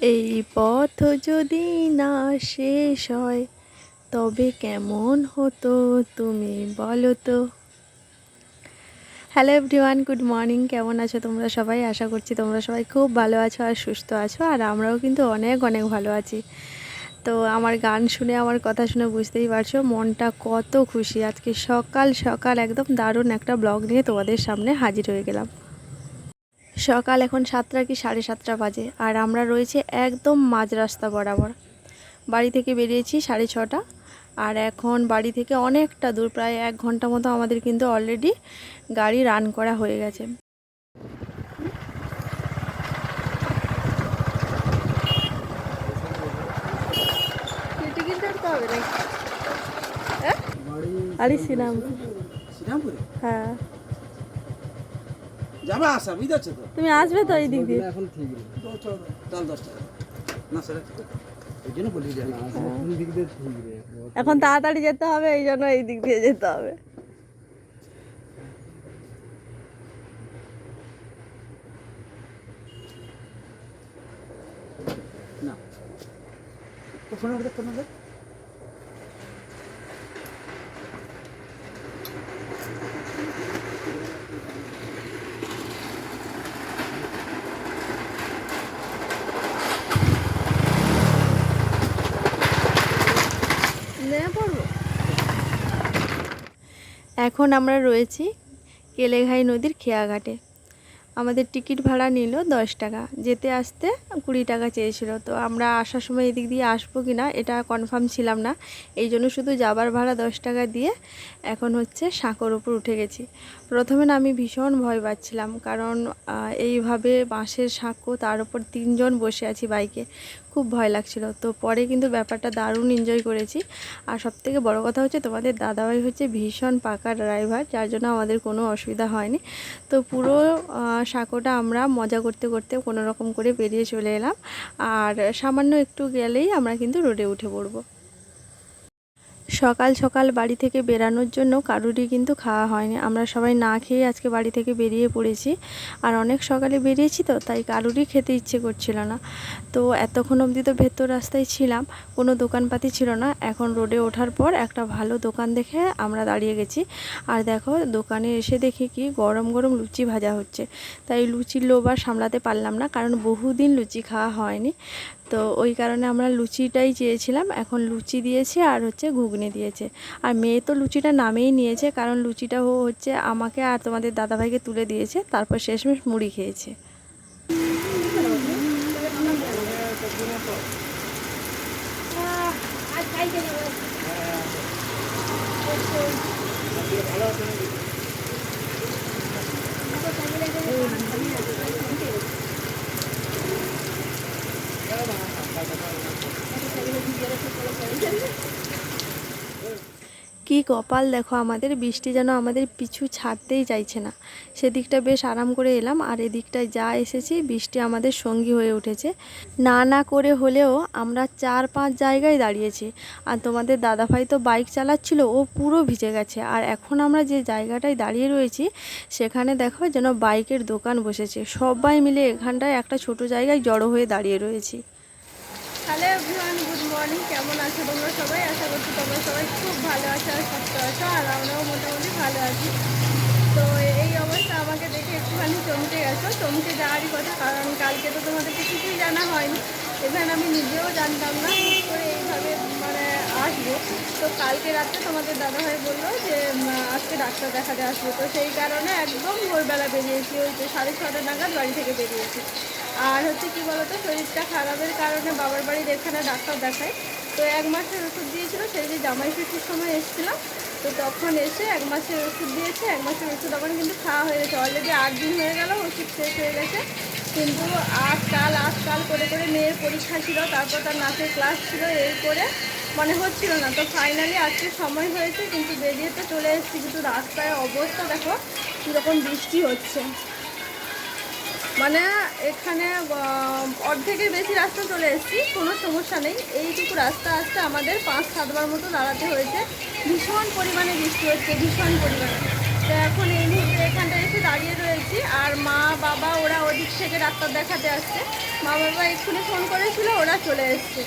এই পথ যদি না শেষ হয়, তবে কেমন হতো তুমি বলো তো? হ্যালো এভরিওয়ান গুড মর্নিং কেমন আছো তোমরা সবাই? আশা করছি তোমরা সবাই খুব ভালো আছো আর সুস্থ আছো, আর আমরাও কিন্তু অনেক অনেক ভালো আছি। তো আমার গান শুনে, আমার কথা শুনে বুঝতেই পারছ, মনটা কত খুশি। আজকে সকাল সকাল একদম দারুণ একটা ব্লগ নিয়ে তোমাদের সামনে হাজির হয়ে গেলাম। সকাল এখন সাতটা কি সাড়ে সাতটা বাজে আর আমরা রয়েছে একদম মাঝ রাস্তা বরাবর। বাড়ি থেকে বেরিয়েছি সাড়ে ছটা আর এখন বাড়ি থেকে অনেকটা দূর প্রায় এক ঘণ্টা মতো আমাদের কিন্তু অলরেডি গাড়ি রান করা হয়ে গেছে। হ্যাঁ? আরে শ্রীরাম শ্রীরামপুরে? হ্যাঁ। যাবা আসা বুঝতে তো? তুমি আসবে তো এই দিক দিয়ে। এখন ঠিক চল দশ টাকা। না স্যার এখন তাড়াতাড়ি যেতে হবে এই জন্য এই দিক দিয়ে যেতে হবে। না তো ফোন করে ফোন করে নেমে পড়ব এখন আমরা রয়েছি কেলেঘাই নদীর খেয়াঘাটে। আমাদের টিকিট ভাড়া নিল দশ টাকা, যেতে আসতে কুড়ি টাকা চেয়েছিল। তো আমরা আসার সময় এদিক দিয়ে আসব কি না এটা কনফার্ম ছিলাম না, এই জন্য শুধু যাবার ভাড়া দশ টাকা দিয়ে এখন হচ্ছে সাঁকোর উপর উঠে গেছি। প্রথমে না আমি ভীষণ ভয় পাচ্ছিলাম, কারণ এইভাবে বাঁশের সাঁকো তার উপর তিনজন বসে আছি বাইকে, খুব ভয় লাগছিল। তো পরে কিন্তু ব্যাপারটা দারুণ এনজয় করেছি। আর সবথেকে বড় কথা হচ্ছে তোমাদের দাদাভাই হচ্ছে ভীষণ পাকা ড্রাইভার যার জন্য আমাদের কোনো অসুবিধা হয়নি। তো পুরো সাঁকোটা আমরা মজা করতে করতে কোনো রকম করে বেরিয়ে চলে এলাম। আর সামান্য একটু গেলেই আমরা কিন্তু রোডে উঠে পড়ব। সকাল সকাল বাড়ি থেকে বেরানোর জন্য কারুরই কিন্তু খাওয়া হয়নি। আমরা সবাই না খেয়ে আজকে বাড়ি থেকে বেরিয়ে পড়েছি। আর অনেক সকালে বেরিয়েছি তো, তাই কারুরই খেতে ইচ্ছে করছিল না। তো এতক্ষণ অবধি তো ভেতর রাস্তায় ছিলাম, কোনো দোকানপাতি ছিল না। এখন রোডে ওঠার পর একটা ভালো দোকান দেখে আমরা দাঁড়িয়ে গেছি। আর দেখো, দোকানে এসে দেখি কি গরম গরম লুচি ভাজা হচ্ছে। তাই লুচির লোভ আর সামলাতে পারলাম না, কারণ বহুদিন লুচি খাওয়া হয়নি। তো ওই কারণে আমরা লুচিটাই চেয়েছিলাম, এখন লুচি দিয়েছে আর হচ্ছে ঘুগনি দিয়েছে। আর মেয়ে তো লুচিটা নামেই নিয়েছে, কারণ লুচিটা ও হচ্ছে আমাকে আর তোমাদের দাদাভাইকে তুলে দিয়েছে, তারপর শেষমেশ মুড়ি খেয়েছে। কি কপাল দেখো, আমাদের বৃষ্টি যেন আমাদের পিছু ছাড়তেই চাইছে না। সেদিকটা বেশ আরাম করে এলাম, আর এদিকটায় যা এসেছি, বৃষ্টি আমাদের সঙ্গী হয়ে উঠেছে। না না করে হলেও আমরা চার পাঁচ জায়গায় দাঁড়িয়েছি, আর তোমাদের দাদাভাই তো বাইক চালাচ্ছিল, ও পুরো ভিজে গেছে। আর এখন আমরা যে জায়গাটায় দাঁড়িয়ে রয়েছি, সেখানে দেখো যেন বাইকের দোকান বসেছে। সবাই মিলে এখানটায় একটা ছোট জায়গায় জড়ো হয়ে দাঁড়িয়ে রয়েছি। Hello everyone, good morning. কেমন আছো তোমরা সবাই? আশা করছি তোমরা সবাই খুব ভালো আছো আর সুস্থ আছো, আর আমরাও মোটামুটি ভালো আছি। তো এই অবস্থা আমাকে দেখে একটুখানি চমকে গেছো। চমকে যাওয়ারই কথা, কারণ কালকে তো তোমাদেরকে কিছুই জানা হয়নি। এখানে আমি নিজেও জানতাম না করে এইভাবে মানে আসব। তো কালকে রাত্রে তোমাদের দাদাভাই বলল যে আজকে ডাক্তার দেখাতে আসব। তো সেই কারণে একদম ভোরবেলা বেরিয়েছি, ওই যে সাড়ে ছটা নাগাদ বাড়ি থেকে বেরিয়েছি। আর হচ্ছে কি বলতো, শরীরটা খারাপের কারণে বাবার বাড়ির এখানে ডাক্তার দেখায়। তো এক মাসের ওষুধ দিয়েছিল, সেই যে জামাই ষষ্ঠীর সময় এসেছিলাম তো তখন এসে এক মাসের ওষুধ দিয়েছে, এক মাসের ওষুধ আমার কিন্তু খাওয়া হয়ে গেছে। অলরেডি আট দিন হয়ে গেল, ওষুধ শেষ হয়ে গেছে। কিন্তু আট কাল আট কাল করে করে মেয়ের পরীক্ষা ছিল, তারপর তার নাচের ক্লাস ছিল এই করে মানে হচ্ছিল না। তো ফাইনালি আজকে সময় হয়েছে, কিন্তু বেরিয়ে তো চলে এসেছি, কিন্তু রাস্তায় অবস্থা দেখো, কীরকম বৃষ্টি হচ্ছে। মানে এখানে অর্ধেকের বেশি রাস্তা চলে এসেছি, কোনো সমস্যা নেই। এইটুকু রাস্তা আসতে আমাদের পাঁচ সাতবার মতো দাঁড়াতে হয়েছে। ভীষণ পরিমাণে বৃষ্টি হচ্ছে, ভীষণ পরিমাণে। তো এখন এই মুহূর্তে এখানটা এসে দাঁড়িয়ে রয়েছি, আর মা, বাবা ওরা ওদিক থেকে ডাক্তার দেখাতে আসছে। মা, বাবা এক্ষুনি ফোন করেছিল, ওরা চলে এসছে।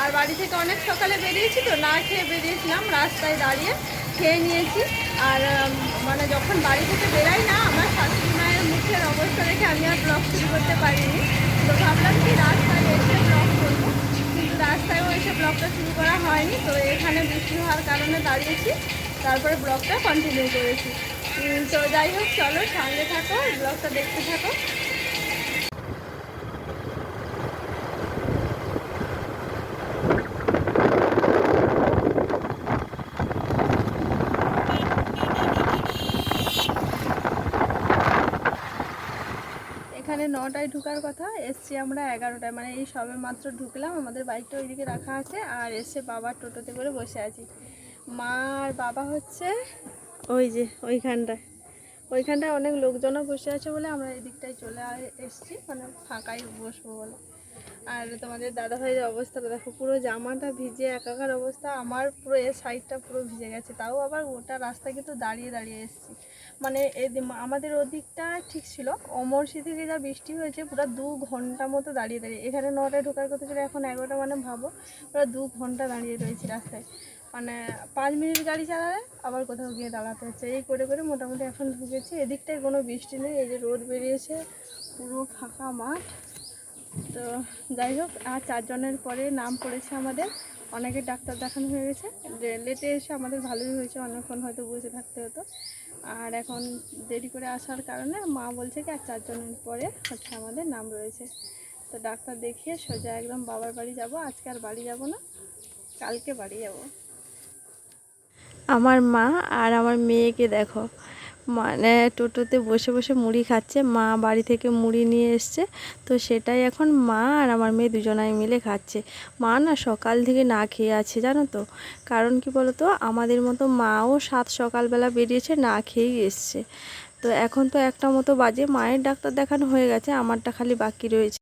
আর বাড়ি থেকে অনেক সকালে বেরিয়েছি তো, না খেয়ে বেরিয়েছিলাম, রাস্তায় দাঁড়িয়ে খেয়ে নিয়েছি। আর মানে যখন বাড়ি থেকে বেরাই না, আমার শাশুড়ি মায়ের অবস্থা দেখে আমি আর ব্লগ শুরু করতে পারিনি। তো ভাবলাম কি রাস্তায় এসে ব্লগ করব। কিন্তু রাস্তায়ও এসে ব্লগটা শুরু করা হয়নি, তো এখানে বৃষ্টি হওয়ার কারণে দাঁড়িয়েছি। তারপরে ব্লগটা কন্টিনিউ করেছি। তো যাই হোক, চলো সঙ্গে থাকো ব্লগটা দেখতে থাকো এখানে নটায় ঢোকার কথা, এসছি আমরা এগারোটায় মানে এই সবে মাত্র ঢুকলাম, আমাদের বাইকটা ওইদিকে রাখা আছে, আর এসে বাবার টোটোতে করে বসে আছি। মা আর বাবা হচ্ছে ওই যে, ওইখানটায়। ওইখানটায় অনেক লোকজনও বসে আছে বলে আমরা এই দিকটায় চলে এসছি মানে ফাঁকাই বসবো বলে। আর তোমাদের দাদা ভাইয়ের অবস্থাটা দেখো, পুরো জামাটা ভিজে, একাকার অবস্থা, আমার পুরো এ সাইডটা পুরো ভিজে গেছে, তাও আবার ওটা রাস্তা কিন্তু দাঁড়িয়ে দাঁড়িয়ে এসেছি। মানে আমাদের ওদিকটা ঠিক ছিল। অমরশি থেকে যা বৃষ্টি হয়েছে, পুরো দু ঘণ্টা মতো দাঁড়িয়ে দাঁড়িয়ে। এখানে নটায় ঢোকার কথা ছিল, এখন এগারোটা মানে ভাবো, পুরো দু ঘণ্টা দাঁড়িয়ে রয়েছি রাস্তায়। মানে পাঁচ মিনিট গাড়ি চালালে আবার কোথাও গিয়ে দাঁড়াতে হচ্ছে। এই করে করে মোটামুটি এখন ঢুকেছি। এদিকটায় কোনো বৃষ্টি নেই, এই যে রোদ বেরিয়েছে, পুরো ফাঁকা মাঠ। তো যাই হোক, আর চারজনের পরে নাম পড়েছে আমাদের। অনেকে ডাক্তার দেখানো হয়ে গেছে লেটে এসে আমাদের ভালোই হয়েছে অনেকক্ষণ হয়তো বসে থাকতে হতো। আর এখন দেরি করে আসার কারণে মা বলছে কি, আর চারজনের পরে হচ্ছে আমাদের নাম রয়েছে। তো ডাক্তার দেখিয়ে সোজা একদম বাবার বাড়ি যাব। আজকে আর বাড়ি যাব না, কালকে বাড়ি যাব। আমার মা আর আমার মেয়েকে দেখো। মানে টোটোতে বসে বসে মুড়ি খাচ্ছে, মা বাড়ি থেকে মুড়ি নিয়ে এসছে। তো সেটাই এখন মা আর আমার মেয়ে দুজনাই মিলে খাচ্ছে। মা না সকাল থেকে না খেয়ে আছে, জানো তো। কারণ কি বলো তো আমাদের মতো মাও সাত সকালবেলা বেরিয়েছে, না খেয়েই এসছে। তো এখন তো একটা মতো বাজে, মায়ের ডাক্তার দেখানো হয়ে গেছে, আমারটা খালি বাকি রয়েছে।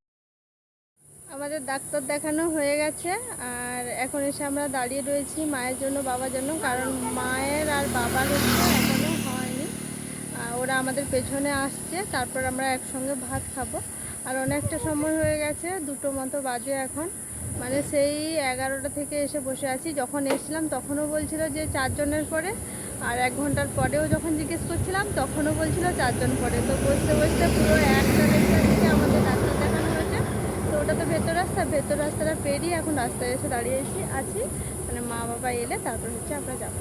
আমাদের ডাক্তার দেখানো হয়ে গেছে, আর এখন এসে আমরা দাঁড়িয়ে রয়েছি মায়ের জন্য, বাবার জন্য। কারণ মায়ের আর বাবার এখনও ওরা আমাদের পেছনে আসছে, তারপর আমরা একসঙ্গে ভাত খাব। আর অনেকটা সময় হয়ে গেছে, দুটো মতো বাজে এখন। মানে সেই এগারোটা থেকে এসে বসে আছি। যখন এসছিলাম তখনও বলছিল যে চারজনের পরে, আর এক ঘণ্টার পরেও যখন জিজ্ঞেস করছিলাম তখনও বলছিল চারজন পরে। তো বসতে বসতে পুরো একটা দেড়টা থেকে আমাদের ডাক্তার দেখানো হয়েছে। তো ওটা তো ভেতর রাস্তা, ভেতর রাস্তাটা পেরিয়ে এখন রাস্তায় এসে দাঁড়িয়ে এসে আছি। মানে মা বাবা এলে তারপর হচ্ছে আমরা যাব।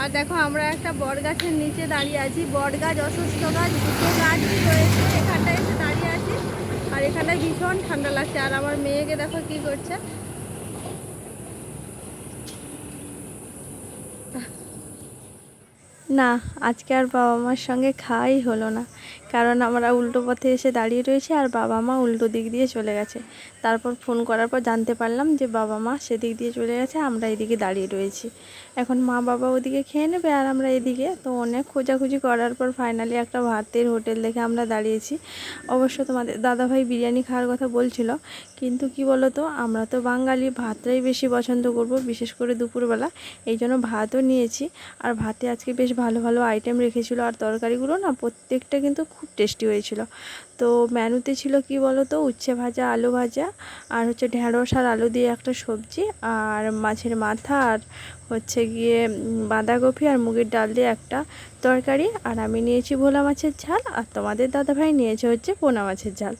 আর দেখো, আমরা একটা বট গাছের নিচে দাঁড়িয়ে আছি। বট গাছ অসুস্থ গাছ, দুটো গাছই রয়েছে। এখানটায় এসে দাঁড়িয়ে আছি। আর এখানটায় ভীষণ ঠান্ডা লাগছে। আর আমার মেয়েকে দেখো কি করছে। না, আজকে আর বাবা মার সঙ্গে খাওয়াই হলো না। কারণ আমরা উল্টো পথে এসে দাঁড়িয়ে রয়েছি আর বাবা মা উল্টো দিক দিয়ে চলে গেছে। তারপর ফোন করার পর জানতে পারলাম যে বাবা মা সেদিক দিয়ে চলে গেছে, আমরা এদিকে দাঁড়িয়ে রয়েছি। এখন মা বাবা ওদিকে খেয়ে নেবে আর আমরা এদিকে। তো অনেক খোঁজাখুঁজি করার পর ফাইনালি একটা ভাতের হোটেল দেখে আমরা দাঁড়িয়েছি। অবশ্য তোমাদের দাদাভাই বিরিয়ানি খাওয়ার কথা বলছিল, কিন্তু কি বলো তো আমরা তো বাঙালি, ভাতটাই বেশি পছন্দ করব, বিশেষ করে দুপুরবেলা। এই জন্য ভাতও নিয়েছি। আর ভাতে আজকে বেশ ভালো ভালো আইটেম রেখেছিল আর তরকারিগুলো না প্রত্যেকটা কিন্তু খুব টেস্টি হয়েছিল। তো মেনুতে ছিল কি বলো তো উচ্ছে ভাজা, আলু ভাজা আর হচ্ছে ঢেঁড়স আর আলু দিয়ে একটা সবজি আর মাছের মাথা আর হচ্ছে গিয়ে বাঁধাকপি আর মুগের ডাল দিয়ে একটা তরকারি। আর আমি নিয়েছি ভোলা মাছের ঝাল আর তোমাদের দাদাভাই নিয়েছে হচ্ছে পোনা মাছের ঝাল।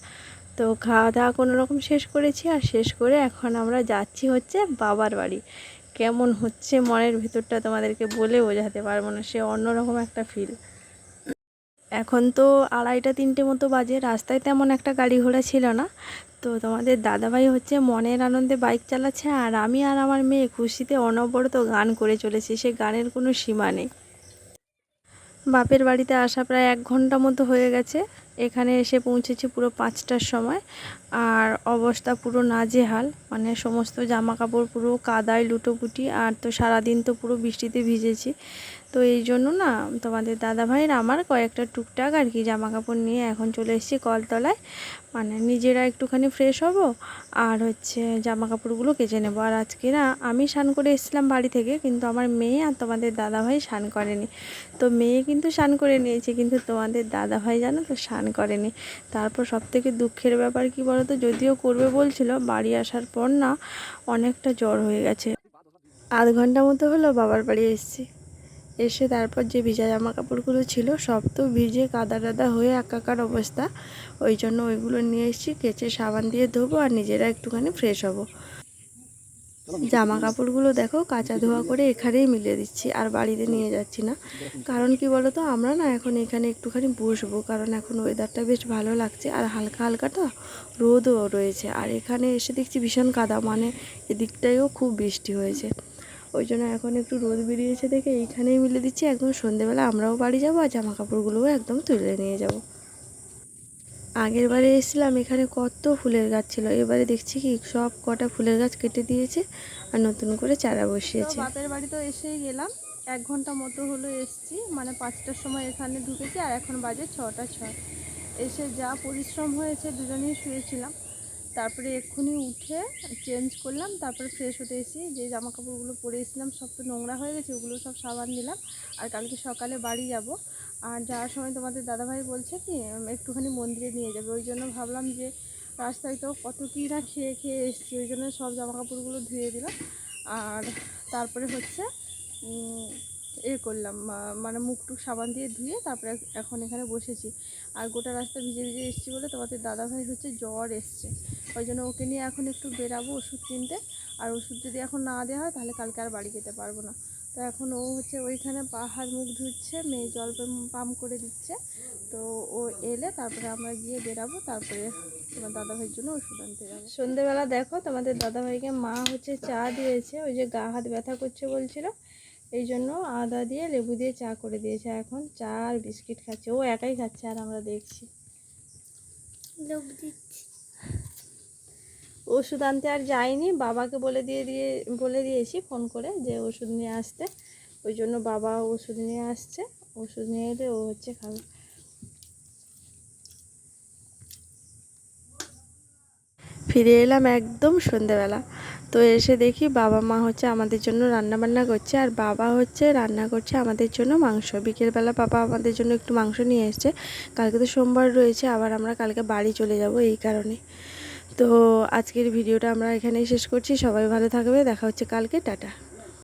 তো খাওয়া দাওয়া কোনো রকম শেষ করেছি আর শেষ করে এখন আমরা যাচ্ছি হচ্ছে বাবার বাড়ি। কেমন হচ্ছে মনের ভেতরটা তোমাদেরকে বলে বোঝাতে পারব না, সে অন্যরকম একটা ফিল এখন তো আড়াইটা তিনটে মতো বাজে, রাস্তায় তেমন একটা গাড়ি ঘোড়া ছিল না। তো তোমাদের দাদাভাই হচ্ছে মনের আনন্দে বাইক চালাচ্ছে আর আমি আর আমার মেয়ে খুশিতে অনবরত গান করে চলেছি, সে গানের কোনো সীমা নেই। বাপের বাড়িতে আসা প্রায় এক ঘণ্টা মতো হয়ে গেছে। এখানে এসে পৌঁছেছি পুরো পাঁচটার সময়। আর অবস্থা পুরো নাজেহাল মানে সমস্ত জামা কাপড় পুরো কাদায় লুটোপুটি, আর তো সারাদিন তো পুরো বৃষ্টিতে ভিজেছি। তো এই জন্য না তোমাদের দাদা ভাইয়ের আমার কয়েকটা টুকটাক আর কি জামা কাপড় নিয়ে এখন চলে এসেছি কলতলায়। মানে নিজেরা একটুখানি ফ্রেশ হব আর হচ্ছে জামা কাপড়গুলো কেচে নেব। আর আজকে না আমি স্নান করে এসেছিলাম বাড়ি থেকে, কিন্তু আমার মেয়ে আর তোমাদের দাদা ভাই স্নান করেনি। তো মেয়ে কিন্তু স্নান করে নিয়েছে, কিন্তু তোমাদের দাদা ভাই জানো তো স্নান করেনি। তারপর সব থেকে দুঃখের ব্যাপার কি বলো তো যদিও করবে বলছিল, বাড়ি আসার পর না অনেকটা জ্বর হয়ে গেছে। আধ ঘণ্টা মতো হলো বাবার বাড়ি এসেছি। এসে তারপর যে ভিজা জামা কাপড়গুলো ছিল, সব তো ভিজে কাদা টাদা হয়ে একাকার অবস্থা। ওই জন্য ওইগুলো নিয়ে এসেছি কেচে সাবান দিয়ে ধোবো আর নিজেরা একটুখানি ফ্রেশ হব। জামা কাপড়গুলো দেখো, কাঁচা ধোয়া করে এখানেই মিলিয়ে দিচ্ছি, আর বাড়িতে নিয়ে যাচ্ছি না। কারণ কি বলো তো আমরা না এখন এখানে একটুখানি বসবো, কারণ এখন ওয়েদারটা বেশ ভালো লাগছে, আর হালকা হালকা তো রোদও রয়েছে। আর এখানে এসে দেখছি ভীষণ কাদা মানে এদিকটায়ও খুব বৃষ্টি হয়েছে। ওই জন্য এখন একটু রোদ বেরিয়েছে দেখে এইখানেই মিলে দিচ্ছি। একদম সন্ধেবেলা আমরাও বাড়ি যাব আর জামা কাপড়গুলোও একদম তুলে নিয়ে যাব। আগের বারে এসেছিলাম, এখানে কত ফুলের গাছ ছিল। এবারে দেখছি কি সব কটা ফুলের গাছ কেটে দিয়েছে আর নতুন করে চারা বসিয়েছে। বাপের বাড়ি তো এসেই গেলাম। এক ঘণ্টা মতো হলো এসছি মানে পাঁচটার সময় এখানে ঢুকেছি আর এখন বাজে ছটা ছয়। এসে যা পরিশ্রম হয়েছে দুজনেই শুয়েছিলাম। তারপরে এক্ষুনি উঠে চেঞ্জ করলাম, তারপরে ফ্রেশ হতে এসেছি, যে জামা কাপড়গুলো পরে এসেছিলাম, সব তো নোংরা হয়ে গেছে, ওগুলো সব সাবান দিলাম, আর কালকে সকালে বাড়ি যাব। আর যাওয়ার সময় তোমাদের দাদাভাই বলছে কি একটুখানি মন্দিরে নিয়ে যাবে, ওই জন্য ভাবলাম যে রাস্তায় তো কত কী না খেয়ে খেয়ে এসেছি, ওই জন্য সব জামা কাপড়গুলো ধুয়ে দিলাম। আর তারপরে হচ্ছে এ করলাম মানে মুখ টুক সাবান দিয়ে ধুয়ে তারপরে এখন এখানে বসেছি। আর গোটা রাস্তা ভিজে ভিজে এসেছি বলে তোমাদের দাদাভাই হচ্ছে জ্বর এসছে। ওই জন্য ওকে নিয়ে এখন একটু বেরাবো ওষুধ কিনতে। আর ওষুধ যদি এখন না দেওয়া হয় তাহলে কালকে আর বাড়ি যেতে পারব না। তো এখন ও হচ্ছে ওইখানে পাহাড় মুখ ধুচ্ছে, মেয়ে জল পাম্প করে দিচ্ছে। তো ও এলে তারপরে আমরা গিয়ে বেরাবো, তারপরে তোমার দাদাভাইয়ের জন্য ওষুধ আনতে যাব। সন্ধেবেলা দেখো তোমাদের দাদাভাইকে মা হচ্ছে চা দিয়েছে, ওই যে গা হাত ব্যথা করছে বলছিল। এই জন্য আদা দিয়ে লেবু দিয়ে চা করে দিয়েছে। এখন চা আর বিস্কিট খাচ্ছে। ও একাই খাচ্ছে আর আমরা দেখছি। লেবু দিচ্ছি। ওষুধ আনতে আর যাইনি বাবাকে বলে দিয়ে দিয়ে বলে দিয়েছি ফোন করে যে ওষুধ নিয়ে আসতে। ওই জন্য বাবা ওষুধ নিয়ে আসছে। ওষুধ নিয়ে এলে ও হচ্ছে খাবে। ফিরে এলাম একদম সন্ধেবেলা তো এসে দেখি বাবা মা হচ্ছে আমাদের জন্য রান্না বান্না করছে আর বাবা হচ্ছে রান্না করছে আমাদের জন্য মাংস। বিকেলবেলা বাবা আমাদের জন্য একটু মাংস নিয়ে এসছে। কালকে তো সোমবার রয়েছে, আবার আমরা কালকে বাড়ি চলে যাব এই কারণে। তো আজকের ভিডিওটা আমরা এখানেই শেষ করছি। সবাই ভালো থাকবে, দেখা হচ্ছে কালকে, টাটা।